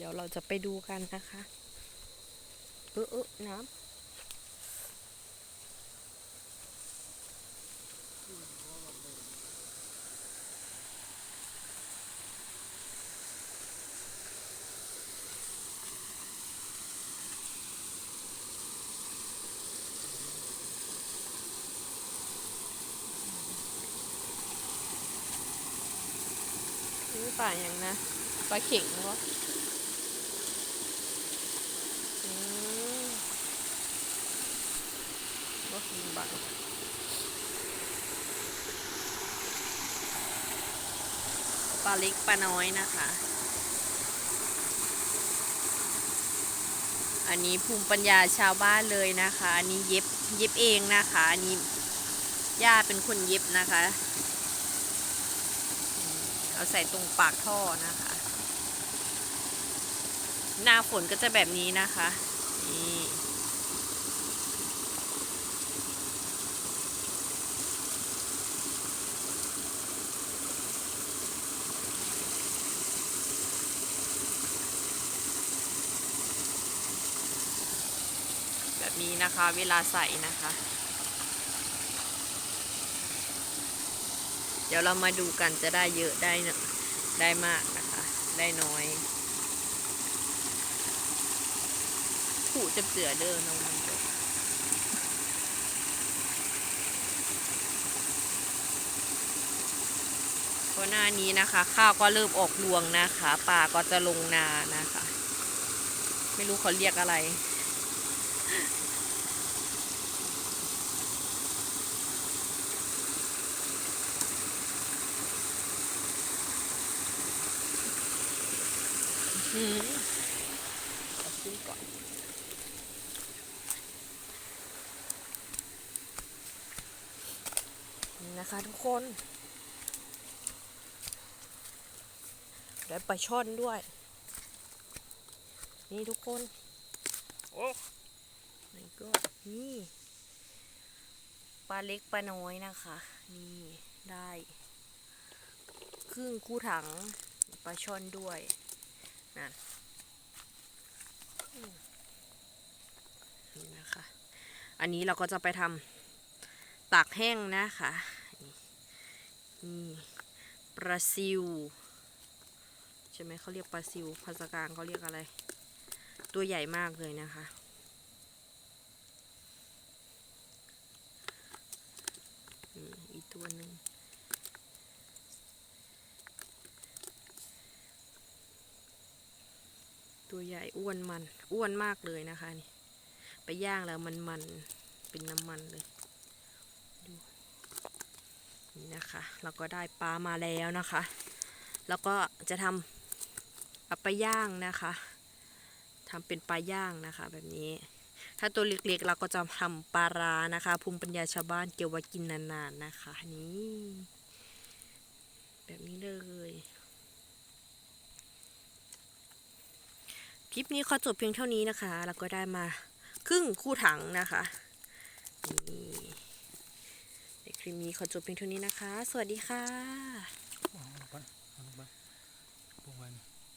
เดี๋ยวเราจะไปดูกันนะคะ เออเออน้ำนี่ป่าอย่างนะปลาเข็งวะอืม บังปลาเล็กปลาน้อยนะคะ อันนี้ภูมิปัญญาชาวบ้านเลยนะคะ อันนี้เย็บเย็บเองนะคะ อันนี้ย่าเป็นคนเย็บนะคะ เอาใส่ตรงปากท่อนะคะ หน้าฝนก็จะแบบนี้นะคะนี่ นี้นะคะ เวลาใส่นะคะ เดี๋ยวเรามาดูกันจะได้เยอะได้ได้มากนะคะ ได้น้อยผูจะเสือเด้อน้องมันจบเพราะหน้านี้นะคะ ข้าวก็เริ่มออกรวงนะคะปลาก็จะลงนานะคะ ไม่รู้เขาเรียกอะไร อืมนก่อนนี่นะคะทุกคนได้ปลาช่อนด้วย นี่ทุกคน โอ้นี่ก็นี่ปลาเล็กปลาน้อยนะคะ นี่ได้ ครึ่งคู่ถังปลาช่อนด้วย นั่นนี่นะคะ อันนี้เราก็จะไปทำตากแห้งนะคะนี่ปลาซิวใช่ไหมเขาเรียกปลาซิวภาษากลางเขาเรียกอะไร ตัวใหญ่มากเลยนะคะอีกตัวหนึ่ง ตัวใหญ่อ้วนมัน อ้วนมากเลยนะคะนี่ ไปย่างแล้วมันมันเป็นน้ำมันเลยดูนี่นะคะ เราก็ได้ปลามาแล้วนะคะ แล้วก็จะทำเอาไปย่างนะคะทำเป็นปลาย่างนะคะ แบบนี้ ถ้าตัวเล็กๆเราก็จะทำปลารานะคะ ภูมิปัญญาชาวบ้านเกี่ยวไว้กินนานๆนะคะ นี่ แบบนี้เลย คลิปนี้ขอจบเพียงเท่านี้นะคะแล้วก็ได้มาครึ่งคู่ถังนะคะนี่ในคลิปนี้ขอจบเพียงเท่านี้นะคะ สวัสดีค่ะ